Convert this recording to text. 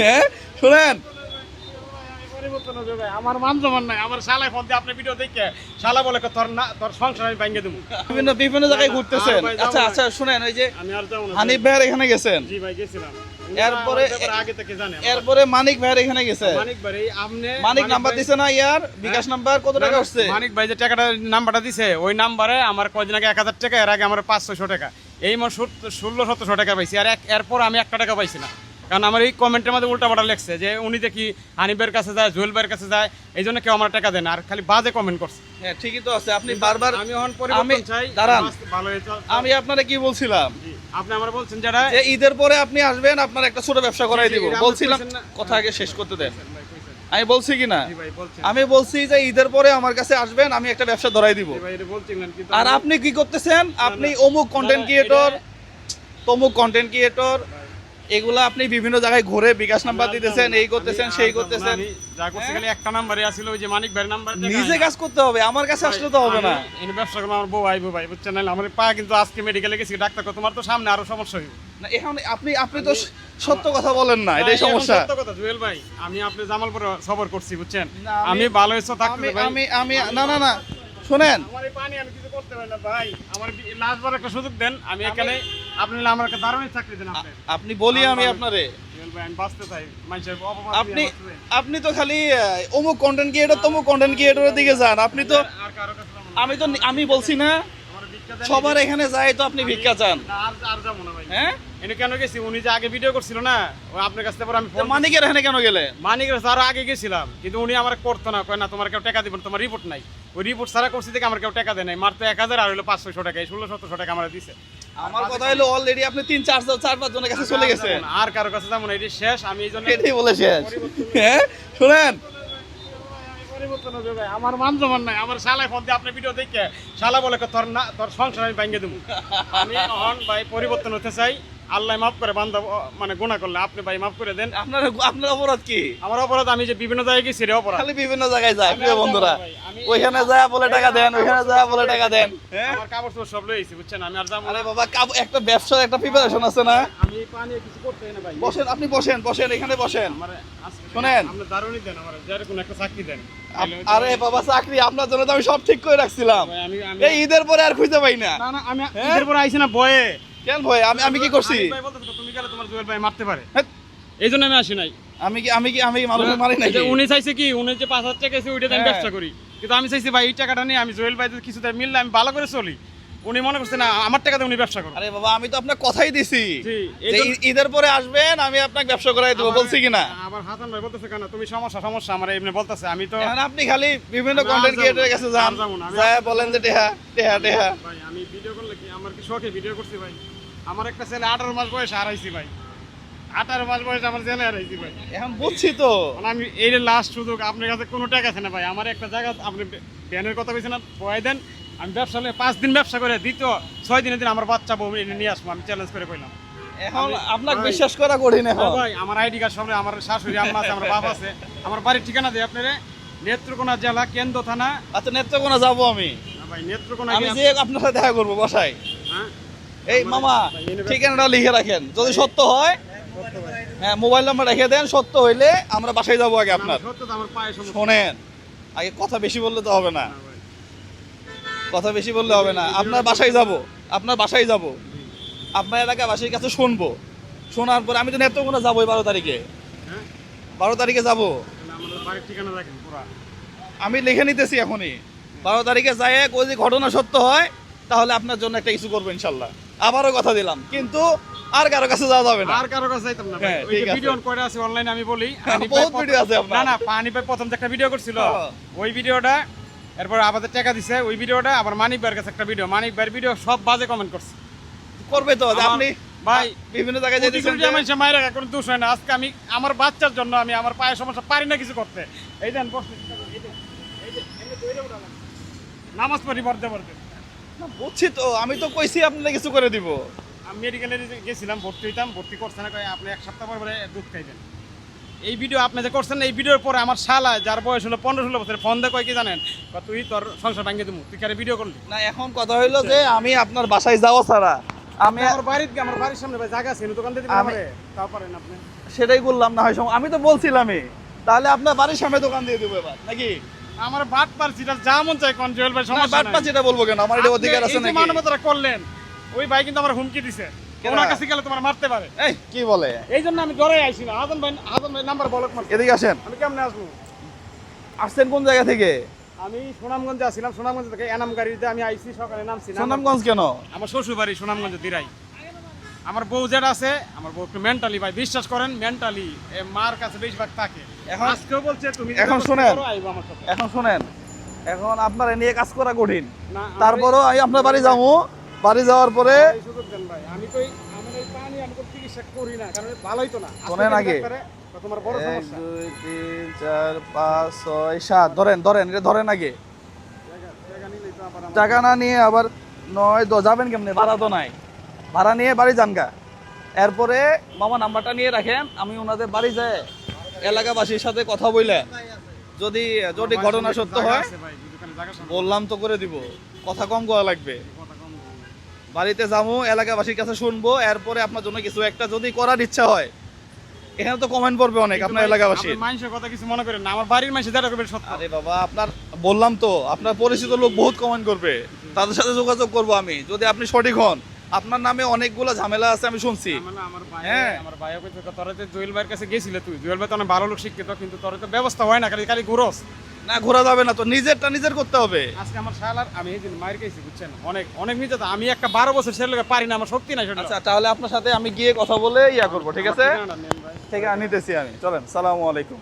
হ্যাঁ শোনেন। পরিবর্তন হবে ভাই। আমার মান জমান নাই আমার শালায় ফোন দিয়ে আপনি ভিডিও দেখে শালা বলে তোর না তোর সংসার আমি ভাঙিয়ে দেবো। বিভিন্ন বিভিন্ন জায়গায় ঘুরতেছেন। আর ভাই যাব আচ্ছা আচ্ছা শুনেন ওই যে আমি আর যাব না। হানিফ ভাইয়ের এখানে গেছেন। জি ভাই গেছিলাম। এরপরে- ওনারা আমার ব্যাপারে আগে থেকে জানে এরপরে মানিক ভাইয়ের এখানে গেছেন মানিক ভাই আপনি মানিক নাম্বার দিছে না ইয়ার? বিকাশ নাম্বার কত টাকা আসছে? মানিক ভাই যে টাকাটা নাম্বারটা দিছে ওই নাম্বারে আমার কদিন আগে এক হাজার টাকা এর আগে আমার পাঁচশো টাকা। এই মাস ষোলো সতেরোশো টাকা পাইছি। আর এরপর আমি একটা টাকা পাইছি না। কারণ আমার এই কমেন্টের মধ্যে উল্টাপাল্টা লেখছে যে উনি দেখি হানিফের কাছে যায় জুয়েল ভাইয়ের কাছে যায় এই জন্য কেউ আমার টাকা দেন আর খালি বাজে কমেন্ট করছে। হ্যাঁ ঠিকই তো আছে। আপনি বারবার আমি এখন পরিবর্তন আমি- চাই। দাঁড়ান। আমি আপনারে কি বলছিলাম? আপনি আমার বলছেন যারা যে ঈদের পরে আপনি আসবেন আপনার একটা ছোট ব্যবসা করাই দিব। বলছিলাম কথা আগে শেষ করতে দেন। আমি বলছি কি না? আমি বলছি যে ঈদের পরে আমার কাছে আসবেন আমি একটা ব্যবসা ধরাই দিব। আর আপনি কি করতেছেন? আপনি অমুক কন্টেন্ট ক্রিয়েটর তমুক কন্টেন্ট ক্রিয়েটর এগুলা আপনি বিভিন্ন জায়গায় ঘুরে বিকাশ নাম্বার দিতেছেন এই করতেছেন সেই না। করতেছেন আমি যা করছি খালি একটা নাম্বারে আসিল ওই যে মানিক ভাইয়ের নাম্বার নিজে কাজ করতে হবে আমার কাছে আসলে তো হবে না। ব্যবসা করলাম আমার বউ আইবো ভাই বুঝছেন? নাহলে আমার পা কিন্তু আজকে মেডিকেলে গেছি ডাক্তার কো, তোমার তো সামনে আরও সমস্যা হইব। না এখন আপনি আপনি তো সত্য কথা বলেন না এটাই সমস্যা। সত্য কথা জুয়েল ভাই আমি আপনি জামালপুরে সবর করছি বুঝছেন? আমি- ভালো আমি থাকতে ভাই। আমি আমি না না না শুনেন। আমার পানি আমি কিছু করতে পারি না ভাই। আমার লাস্টবার একটা সুযোগ দেন আমি এখানে আপনি আমার দারুণ চাকরি দেন আপনি। বলি আমি আপনারে। আপনি আপনি তো খালি অমুক কন্টেন্ট ক্রিয়েটর তমুক কন্টেন্ট ক্রিয়েটরের দিকে যান। আপনি তো। আমি তো আমি বলছি না সবার এখানে। যায় তো আপনি ভিক্ষা চান। হ্যাঁ? এনে কেন গেছি? উনি যে আগে ভিডিও করছিল না আপনার কাছ থেকে আমি ফোন মানিকের এখানে কেন গেলেন মানিকের আরও আগে গেছিলাম কিন্তু উনি আমার করতো না কয় না তোমার কেউ টাকা দিবেন তোমার রিপোর্ট নাই। ওই রিপোর্ট সারা করছি থেকে আমার কেউ টাকা দেয় নাই। মাত্র এক হাজার আর হলো পাঁচশো টাকা এই ষোলো সতেরোশো টাকা আমার দিছে। আমার কথা হলো অলরেডি আপনি তিন চার চার পাঁচ জনের কাছে চলে গেছে আর কারও কাছে যেমন এটি শেষ আমি এই জন্য এটাই বলে শেষ। হ্যাঁ শুনেন। পরিবর্তন হবে ভাই আমার মান নাই আমার শালায় ফোন দিয়ে আপনি ভিডিও দেখে শালা বলে তোর না তোর সংসার আমি ভাঙিয়ে দেবো। আমি এখন ভাই পরিবর্তন হতে চাই। আল্লাহ মাফ করে বান্ধব মানে গুণা করলে। আপনি ভাই মাফ করে দেন। আপনার আপনার অপরাধ কি? আমার অপরাধ আমি যে বিভিন্ন জায়গায় গেছি রে অপরাধ। খালি বিভিন্ন জায়গায় যায় প্রিয় বন্ধুরা। ওইখানে যায় বলে টাকা দেন ওইখানে যায় বলে টাকা দেন। হ্যাঁ? আমার কাপড় চোপড় সব লইছি বুঝছেন? আমি আর যাব আরে বাবা একটা ব্যবসার একটা প্রিপারেশন আছে না? আমি এই পানি কিছু করতে না ভাই। বসেন আপনি বসেন বসেন এখানে বসেন। শোনেন। আপনি দারুণই দেন আমার যার কোনো একটা চাকরি দেন। আরে বাবা চাকরি আপনার জন্য তো আমি সব ঠিক করে রাখছিলাম। এই ঈদের পরে আর খুঁজে পাই না। না না আমি হ্যাঁ? ঈদের পরে আইছি না বয়ে। কেন ভাই? আমি আমি কি করছি ভাই বলতেছি তুমি গেলে তোমার জুয়েল ভাই মারতে পারে। হ্যাঁ, এই জন্য আমি আসি নাই। আমি কি আমি কি আমি মানুষের মারি যে উনি চাইছে কি? উনি যে পাঁচ হাজার টাকা ওইটা আমি হ্যাঁ। ব্যবসা করি। কিন্তু আমি চাইছি ভাই এই টাকাটা নিয়ে আমি জুয়েল ভাই কিছুতে মিললে আমি ভালো করে চলি। উনি মনে করছে না আমার টাকাতে উনি ব্যবসা করবে আরে বাবা আমি তো আপনার কথাই দিছি। ঈদের পরে আসবেন আমি আপনাকে ব্যবসা করাই দেবো বলছি কি না? আবার হাসান ভাই বলতেছে কেন তুমি সমস্যা সমস্যা আমার এমনি বলতেছে। আমি তো আপনি খালি বিভিন্ন কন্টেন্ট ক্রিয়েটরের কাছে যান। যায় বলেন যে টেহা টেহা টেহা। ভাই আমি ভিডিও করলে কি আমার শখে ভিডিও করছি ভাই। আমার একটা ছেলে আঠারো মাস বয়সে হারাইছি ভাই। আঠারো মাস বয়সে আমার জেলে হারাইছি ভাই। এখন বুঝছি তো। মানে আমি এই লাস্ট সুযোগ আপনার কাছে কোনো টাকা আছে না ভাই। আমার একটা জায়গা আপনি ব্যানের কথা বলছেন না বয় দেন। আমি ব্যবসা নিয়ে পাঁচ দিন ব্যবসা করে দ্বিতীয় ছয় দিনের দিন আমার বাচ্চা বউ এনে নিয়ে আসব আমি চ্যালেঞ্জ করে কইলাম। এখন আপনাকে বিশ্বাস করা কঠিন এখন। হ্যাঁ ভাই আমার আইডি কার্ড সামনে আমার শাশুড়ি আম্মা আছে আমার বাপ আছে। আমার বাড়ির ঠিকানা দিই আপনারে। নেত্রকোনা জেলা কেন্দ্র থানা। আচ্ছা নেত্রকোনা যাব আমি। না ভাই নেত্রকোনা আমি যে আপনার সাথে দেখা করব বসাই। এই মামা ঠিকানাটা লিখে রাখেন। যদি সত্য হয় হ্যাঁ মোবাইল নাম্বার রেখে দেন সত্য হইলে আমরা বাসায় যাব আগে আপনার। শোনেন আগে কথা বেশি বললে তো হবে না। কথা বেশি বললে হবে না। আপনার বাসায় যাব আপনার বাসায় যাব। আপনার এলাকা বাসীর কাছে শুনব। শোনার পরে আমি তো নেত্রকোনা যাব বারো তারিখে। হ্যাঁ? বারো তারিখে যাব। আমি লিখে নিতেছি এখনই। বারো তারিখে যাই ওই যে ঘটনা সত্য হয় তাহলে আপনার জন্য একটা ইস্যু করব ইনশাল্লাহ। আবারও কথা দিলাম কিন্তু আর কারও কাছে যাওয়া যাবে না আর কারও কাছে যাইতাম না হ্যাঁ, ওই যে। ভিডিও কয়টা আছে অনলাইনে আমি বলি হ্যাঁ, বহুত video আছে আপনার। না না পানি ভাই প্রথম যে একটা ভিডিও করছিল হ্যাঁ। ওই ভিডিওটা এরপর আমাদের টাকা দিছে ওই ভিডিওটা আবার মানিক ভাইয়ের কাছে একটা ভিডিও মানিক ভাইয়ের ভিডিও সব বাজে কমেন্ট করছে করবে তো আপনি ভাই বিভিন্ন জায়গায় যেতেছেন প্রতিকূল যে মানুষের মায়ের কোনো দোষ হয় না আজকে আমি আমার বাচ্চার জন্য আমি আমার পায়ের সমস্যা পারি না কিছু করতে এই দেন বসে। নামাজ পড়ি পড়তে পড়তে বুঝছি তো আমি তো কইছি আপনাকে কিছু করে দিব। আমি মেডিকেলে গেছিলাম ভর্তি হইতাম ভর্তি করছে না আপনি এক সপ্তাহ পরে দুধ খাইবেন। এই ভিডিও আপনি যে করছেন এই ভিডিওর পরে আমার শালা যার বয়স হলো পনেরো ষোলো বছর ফোন দিয়ে কয় কি জানেন? তুই তোর সংসার ভাঙিয়ে দেবো তুই কারে ভিডিও করলি? না এখন কথা হইল যে আমি আপনার বাসায় যাওয়া ছাড়া আমি আমার বাড়ির আমার বাড়ির সামনে ভাই জায়গা আছে দোকান দিবেন আমি- তাও পারেন আপনি। সেটাই বললাম না হয় আমি তো বলছিলামই। তাহলে আপনার বাড়ির সামনে দোকান দিয়ে দেবো এবার নাকি? আমার বাট পারছি এটা যা মন চাই কোন জুয়েল ভাই সমস্যা নাই। পাঁচ এটা বলব কেন? আমার এটা অধিকার আছে নাকি? মানবতাটা করলেন ওই ভাই কিন্তু আমার হুমকি দিছে। ওনার কাছে গেলে তোমার মারতে পারে। এই কি বলে? এই জন্য আমি ডরে আইছি না। ভাই হাসান ভাই নাম্বার বলক মারছে। এদিকে আসেন। আমি কেমনে আসব? আসছেন কোন জায়গা থেকে? আমি সুনামগঞ্জে আসছিলাম সুনামগঞ্জ থেকে এনাম গাড়িতে আমি আইছি সকালে নামছি সুনামগঞ্জ কেন? আমার শ্বশুর বাড়ি সুনামগঞ্জ দিরাই। আমার বউ যেটা আছে আমার বউ একটু মেন্টালি ভাই বিশ্বাস করেন মেন্টালি মার কাছে বেশিরভাগ থাকে। এখন- আজকেও বলছে তুমি এখন শোনেন। এখন শুনেন এখন আপনার নিয়ে কাজ করা কঠিন। না তারপরও আমি আপনার বাড়ি যাব। বাড়ি যাওয়ার পরে আমি তো চিকিৎসা করি না কারণ ভালোই তো না। শোনেন আগে। তো তোমার বড় এক দুই তিন চার পাঁচ ছয় সাত। ধরেন ধরেন এটা ধরেন আগে। টাকা না নিয়ে আবার নয় দশ। যাবেন কেমনে? ভাড়া তো নাই। ভাড়া নিয়ে বাড়ি যান গা এরপরে মামা নাম্বারটা নিয়ে রাখেন আমি ওনাদের বাড়ি যাই। এলাকাবাসীর সাথে কথা বলে যদি যদি ঘটনা সত্য হয় বললাম তো করে দিব। কথা কম করা লাগবে। বাড়িতে যাব এলাকাবাসীর কাছে শুনব এরপরে আপনার জন্য কিছু একটা যদি করার ইচ্ছা হয়। এখানে তো কমেন্ট পড়বে অনেক আপনার আপনি মানুষের কথা কিছু মনে করেন না। আমার বাড়ির মানুষ যেটা করবে সত্য। আরে বাবা আপনার বললাম তো আপনার পরিচিত লোক বহুত কমেন্ট করবে। তাদের সাথে যোগাযোগ করব আমি। যদি আপনি সঠিক হন আপনার নামে অনেকগুলো ঝামেলা আছে আমি শুনছি। আমার ভাই হ্যাঁ। আমার ভাইও কইছে তোরা তো জুয়েল ভাইয়ের কাছে গেছিলে তুই। জুয়েল ভাই তো অনেক ভালো লোক শিক্ষিত কিন্তু তোর তো ব্যবস্থা হয় না খালি খালি ঘুরোস। না ঘোরা যাবে না তো নিজেরটা নিজের করতে হবে। আজকে আমার শালার আমি এই দিন মায়ের গেছি বুঝছেন? অনেক অনেক নিতে আমি একটা বারো বছর ছেলে লোকে পারি না আমার শক্তি নাই আচ্ছা তাহলে আপনার সাথে আমি গিয়ে কথা বলে ইয়া করব ঠিক আছে? ভাই। ঠিক আছে নিতেছি আমি। চলেন সালামু আলাইকুম।